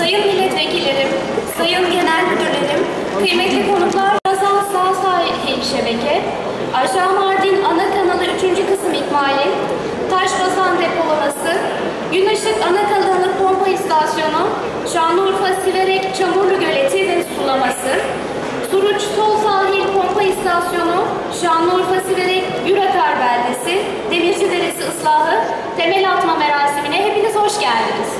sayın milletvekillerim, sayın genel müdürlerim, kıymetli konuklar, Ramazan Sağ Sahil Şebeke, Aşağı Mardin Ana Kanalı 3. kısım ikmali, Taşbasan depolaması, Güneşlik Ana Kanalı Pompa İstasyonu, Şanlıurfa Siverek Çamurlu Göleti ve sulaması, Suruç Sol Sahil Pompa İstasyonu, Şanlıurfa Siverek Gürakar Beldesi, Demirci Deresi ıslahı, temel atma merasimine hepiniz hoş geldiniz.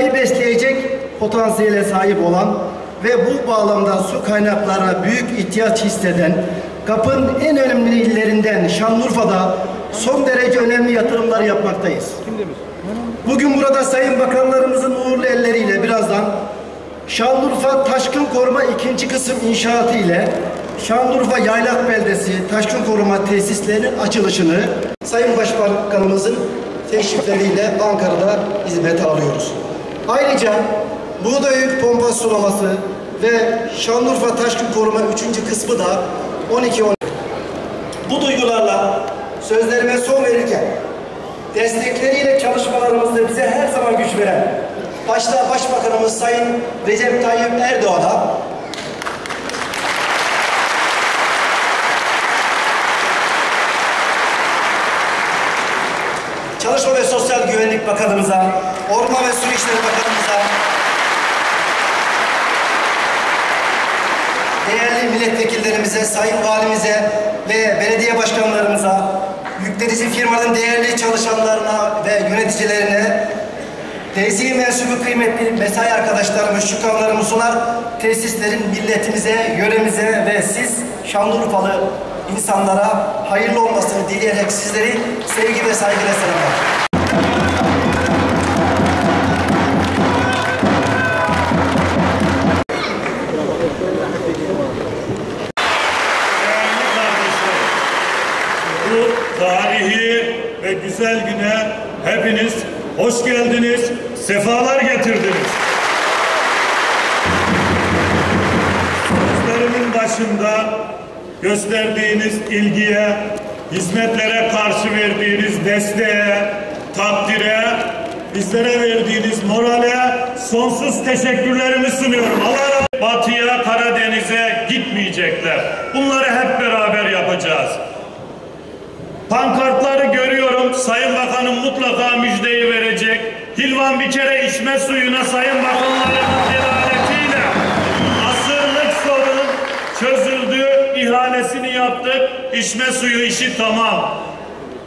Dünyayı besleyecek potansiyele sahip olan ve bu bağlamda su kaynaklarına büyük ihtiyaç hisseden kapın en önemli illerinden Şanlıurfa'da son derece önemli yatırımlar yapmaktayız. Bugün burada Sayın Bakanlarımızın uğurlu elleriyle birazdan Şanlıurfa Taşkın Koruma ikinci kısım inşaatı ile Şanlıurfa Yaylak Beldesi Taşkın Koruma tesislerinin açılışını Sayın Başbakanımızın teşrifleriyle Ankara'da hizmete alıyoruz. Ayrıca Buğday Pompa Sulaması ve Şanlıurfa Taşkın Koruma üçüncü kısmı da 12 bu duygularla sözlerime son verirken destekleriyle çalışmalarımızda bize her zaman güç veren başta Başbakanımız Sayın Recep Tayyip Erdoğan'a Çalışma ve Sosyal Güvenlik Bakanımıza, Orman ve Su İşleri Bakanımıza, değerli milletvekillerimize, sayın valimize ve belediye başkanlarımıza, yükletici firmanın değerli çalışanlarına ve yöneticilerine, TSİ mensubu kıymetli mesai arkadaşlarımız, şükranlarımı sunar, tesislerin milletimize, yöremize ve siz Şanlıurfalı insanlara hayırlı olmasını dileyerek sizleri sevgi ve saygıyla selamlar. Tarihi ve güzel güne hepiniz hoş geldiniz, sefalar getirdiniz. Sözlerimin başında gösterdiğiniz ilgiye, hizmetlere karşı verdiğiniz desteğe, takdire, bizlere verdiğiniz morale sonsuz teşekkürlerimi sunuyorum. Allah razı Batıya, Karadeniz'e gitmeyecekler. Bunları hep beraber yapacağız. Pankartları görüyorum. Sayın Bakanım mutlaka müjdeyi verecek. Hilvan bir kere içme suyuna Sayın Bakanlarımın delaletiyle İhalesini yaptık. İçme suyu işi tamam.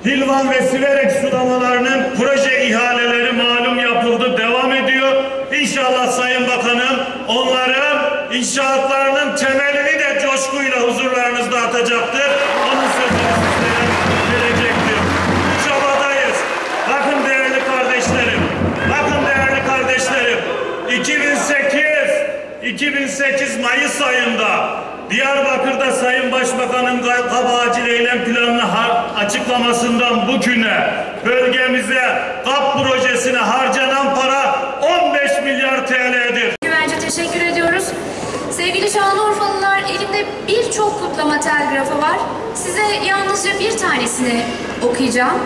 Hilvan ve Siverek sulamalarının proje ihaleleri malum yapıldı, devam ediyor. İnşallah Sayın Bakanım onların inşaatlarının temelini de coşkuyla huzurlarınızda atacaktır. Onun sözünü sizlere verecektir. Çabadayız. Bakın değerli kardeşlerim, bakın değerli kardeşlerim. 2008 2008 Mayıs ayında Diyarbakır'da Sayın Başbakan'ın kaba acil eylem planını açıklamasından bugüne bölgemize KAP projesine harcanan para 15 milyar TL'dir. Güvence teşekkür ediyoruz. Sevgili Şanlıurfalılar, elimde birçok kutlama telgrafı var. Size yalnızca bir tanesini okuyacağım.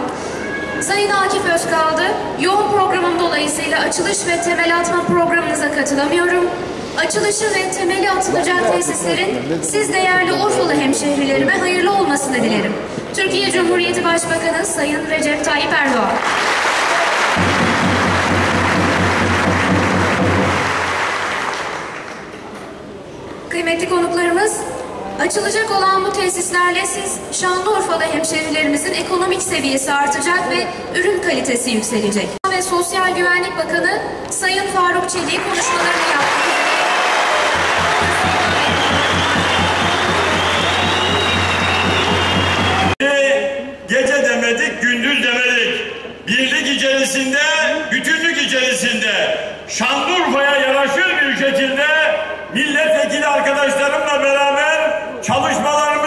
Sayın Akif Özkaldı, yoğun programım dolayısıyla açılış ve temel atma programınıza katılamıyorum. Açılışı ve temeli atılacak tesislerin siz değerli Urfalı hemşehrilerime hayırlı olmasını dilerim. Türkiye Cumhuriyeti Başbakanı Sayın Recep Tayyip Erdoğan. Kıymetli konuklarımız, açılacak olan bu tesislerle siz Şanlıurfalı hemşehrilerimizin ekonomik seviyesi artacak ve ürün kalitesi yükselecek. Ve Sosyal Güvenlik Bakanı Sayın Faruk Çelik konuşmalarını yaptı. Gece demedik, gündüz demedik. Birlik içerisinde, bütünlük içerisinde, Şanlıurfa'ya yaraşır bir şekilde milletvekili arkadaşlarımla beraber çalışmalarımızı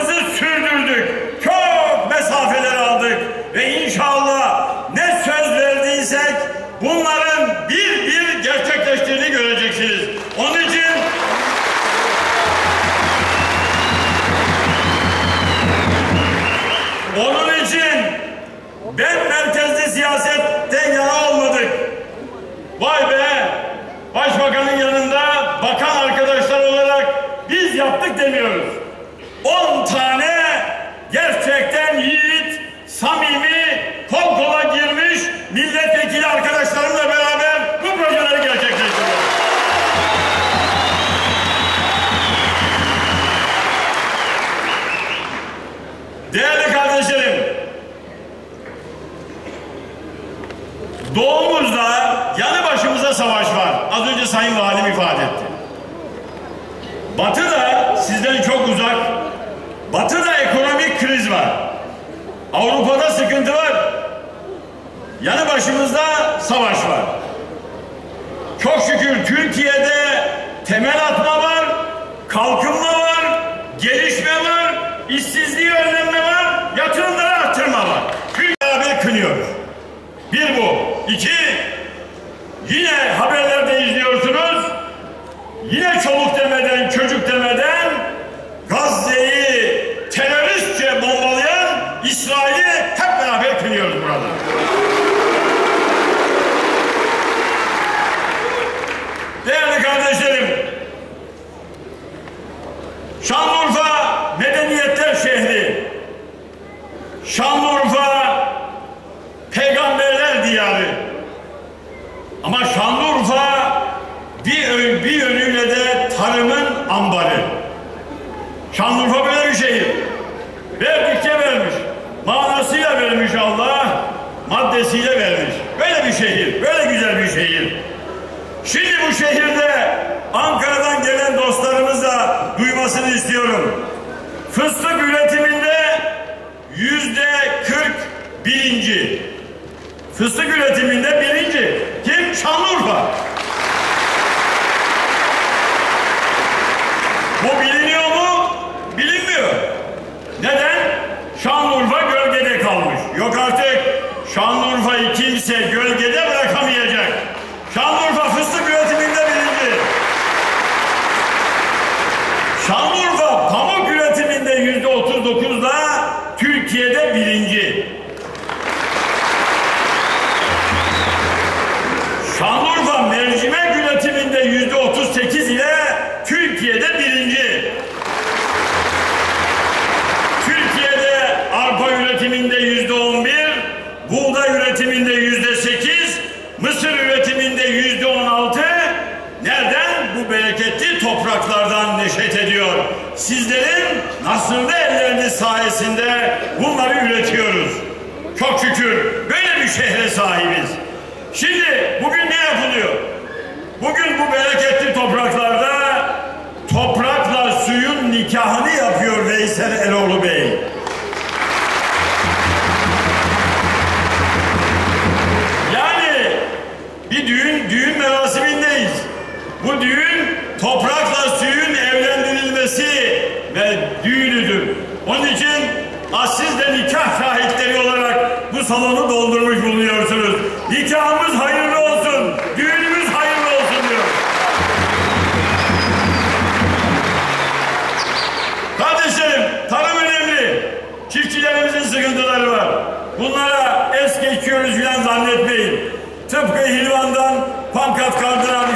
demiyoruz. 10 tane gerçekten yiğit, samimi, kol kola girmiş milletvekili arkadaşlarımla beraber bu projeleri gerçekleştiriyoruz. Değerli kardeşlerim, doğumuzda yanı başımıza savaş var. Az önce Sayın Valim ifade etti. Batı'da sizden çok uzak, Batı'da ekonomik kriz var. Avrupa'da sıkıntı var. Yanı başımızda savaş var. Çok şükür Türkiye'de temel atma var, kalkınma var, gelişme var, işsizliği önlenme var, yatırımları arttırma var. Türkiye beraber kınıyoruz. Bir bu. İki, yine haberlerde izliyorsunuz. Yine çoluk demeden, çocuk demeden Gazze'yi teröristçe bombalayan İsrail'i hep beraber kınıyoruz burada. Değerli kardeşlerim, Şanlıurfa medeniyetler şehri, Şanlıurfa peygamberler diyarı. Ama Şanlıurfa bir, ö- bir yönüyle de tarımın ambarı. Şanlıurfa böyle bir şehir. Verdikçe vermiş. Manasıyla vermiş Allah, maddesiyle vermiş. Böyle bir şehir, böyle güzel bir şehir. Şimdi bu şehirde Ankara'dan gelen dostlarımız da istiyorum. Fıstık üretiminde yüzde kırk birinci. Fıstık üretiminde birinci. Kim? Şanlıurfa. Bu biliniyor mu? Bilinmiyor. Neden? Şanlıurfa gölgede kalmış. Yok artık Şanlıurfa'yı kimse gölgede bırakamayacak. Şanlıurfa fıstık üretiminde birinci. Şanlıurfa pamuk üretiminde yüzde otuz dokuzla Türkiye'de birinci. Şanlıurfa mercimek üretiminde yüzde otuz sekiz ile Türkiye'de birinci. Türkiye'de arpa üretiminde yüzde on bir, buğday üretiminde yüzde sekiz, mısır üretiminde yüzde on altı. Nereden? Bu bereketli topraklardan neşet ediyor. Sizlerin nasırlı elleriniz sayesinde bunları üretiyoruz. Çok şükür böyle bir şehre sahibiz. Şimdi bugün ne yapılıyor? Bugün bu bereketli topraklarda toprakla suyun nikahını yapıyor Veysel Eroğlu Bey. Salonu doldurmuş bulunuyorsunuz. Nikahımız hayırlı olsun, düğünümüz hayırlı olsun diyor. Kardeşlerim, tarım önemli. Çiftçilerimizin sıkıntıları var. Bunlara es geçiyoruz filan zannetmeyin. Tıpkı Hilvan'dan pankat kaldıran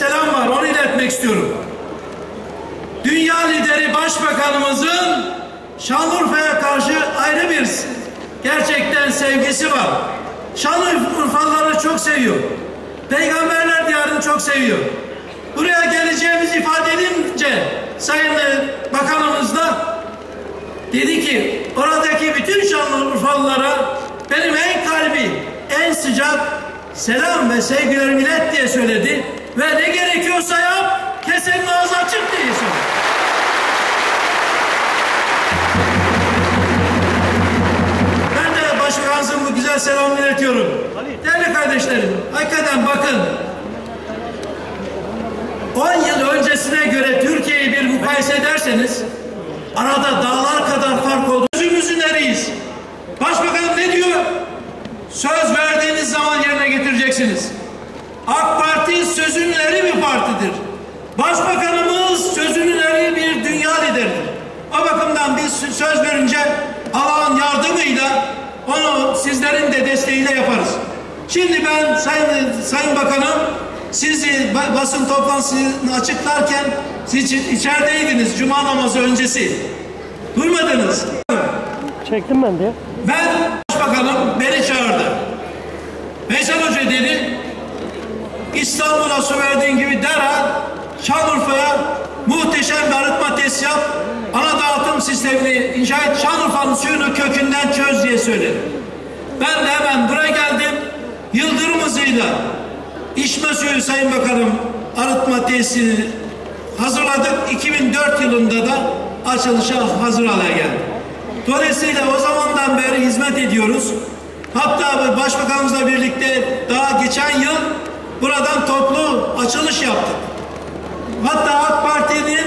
selam var. Onu iletmek istiyorum. Dünya lideri başbakanımızın Şanlıurfa'ya karşı ayrı bir gerçekten sevgisi var. Şanlıurfalıları çok seviyor. Peygamberler diyarını çok seviyor. Buraya geleceğimiz ifade edince Sayın e, Bakanımız da dedi ki oradaki bütün Şanlıurfalılara benim en kalbi, en sıcak selam ve sevgilerimi ilet diye söyledi. Ve ne gerekiyorsa yap, kesenin ağzı açık söyledi. Ben de başkanımızın bu güzel selamını iletiyorum. Değerli kardeşlerim, hakikaten bakın 10 yıl öncesine göre Türkiye'yi bir mukayese ederseniz arada dağlar kadar fark oldu. Sözümüzün eriyiz. Başbakan ne diyor? Söz verdiğiniz zaman yerine getireceksiniz. AK Parti sözünün eri bir partidir. Başbakanımız sözünün eri bir dünya lideridir. O bakımdan biz söz verince Allah'ın yardımıyla onu sizlerin de desteğiyle yaparız. Şimdi ben Sayın, Sayın Bakanım sizi basın toplantısını açıklarken siz içerideydiniz Cuma namazı öncesi. Duymadınız. Çektim ben de. Ben başbakanım beni çağırdı. Veysel Hoca dedi İstanbul'a su verdiğin gibi derhal Şanlıurfa'ya muhteşem bir arıtma tesisi yap. Ana dağıtım sistemini inşa et. Şanlıurfa'nın suyunu kökünden çöz diye söyledi. Ben de hemen buraya geldim. Yıldırım hızıyla içme suyu Sayın Bakanım arıtma tesisini hazırladık. 2004 yılında da açılışa hazır hale geldi. Dolayısıyla o zamandan beri hizmet ediyoruz. Hatta Başbakanımızla birlikte daha geçen yıl buradan toplu açılış yaptık. Hatta AK Parti'nin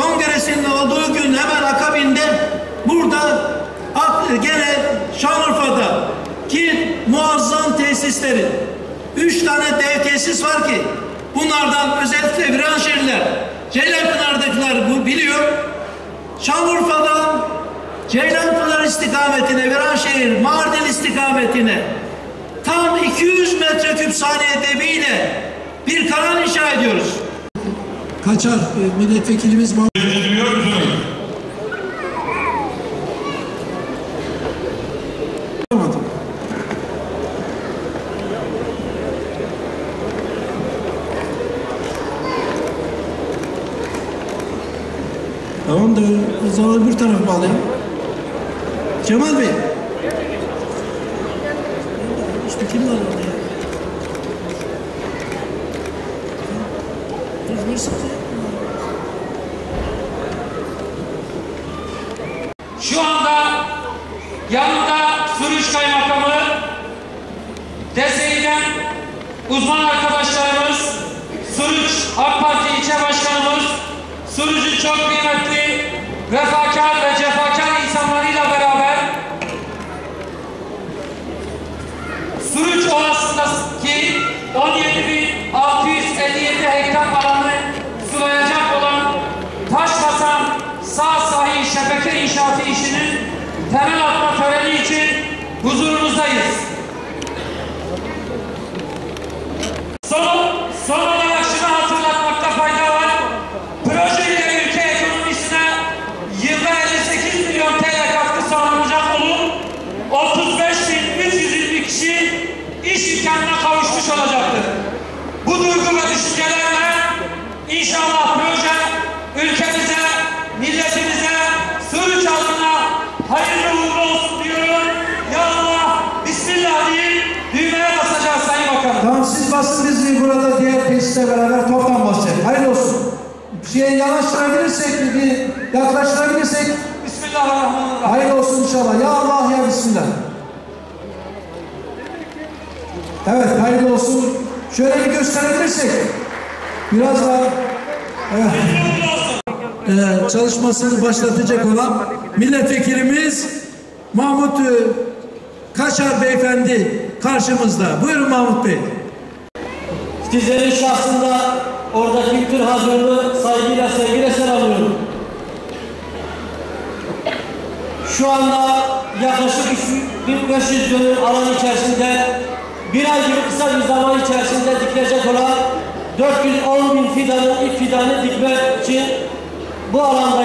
kongresinin olduğu gün hemen akabinde burada gene Şanlıurfa'da ki muazzam tesisleri üç tane dev tesis var ki bunlardan özellikle Viranşehirler Ceylanpınar'dakiler bu biliyor. Şanlıurfa'dan Ceylanpınar istikametine, Viranşehir, Mardin istikametine tam 200 metreküp saniye debiyle bir kanal inşa ediyoruz. Kaçar e, milletvekilimiz Biliyor musunuz? Tamam da o zaman bir taraf bağlayalım. Cemal Bey. Kim var orada ya? Biz varsınız ya. Şu anda yanında Sürüş Kaymakamı, DSİ'den uzman arkadaşlarımız, Sürüş AK Parti ilçe başkanımız, Sürücü çok kıymetli, vefakar ve Ovası'ndaki 17.657 hektar alanı sulayacak olan Taşbasan sağ sahil şebeke inşaatı işinin temel atma töreni için huzurunuzdayız. Son, son olarak şunu hatırlatmakta fayda var. Proje ile ülke ekonomisine yılda 58 milyon TL katkı sağlanacak olup 35.320 kişi iş imkanına kavuşmuş olacaktır. Bu duygu ve düşüncelerle inşallah proje ülkemize, milletimize, Sürüç halkına hayırlı uğurlu olsun diyorum. Ya Allah, Bismillah deyip düğmeye basacağız Sayın Bakanım. Tamam siz basın biz burada diğer tesisle beraber toplam basacağız. Hayırlı olsun. Bir şeye yanaştırabilirsek, bir yaklaştırabilirsek Bismillahirrahmanirrahim. hayırlı olsun inşallah. Ya Allah ya Bismillah. Evet hayırlı olsun. Şöyle bir gösterebilirsek biraz daha evet. Ee, çalışmasını başlatacak olan milletvekilimiz Mahmut e, Kaçar Beyefendi karşımızda. Buyurun Mahmut Bey. Sizlerin şahsında oradaki bütün hazırlığı saygıyla sevgiyle selamlıyorum. Şu anda yaklaşık 1500 dönüm alan içerisinde bir ay gibi kısa bir zaman içerisinde dikilecek olan 410 bin fidanın ilk fidanı dikme için bu alanda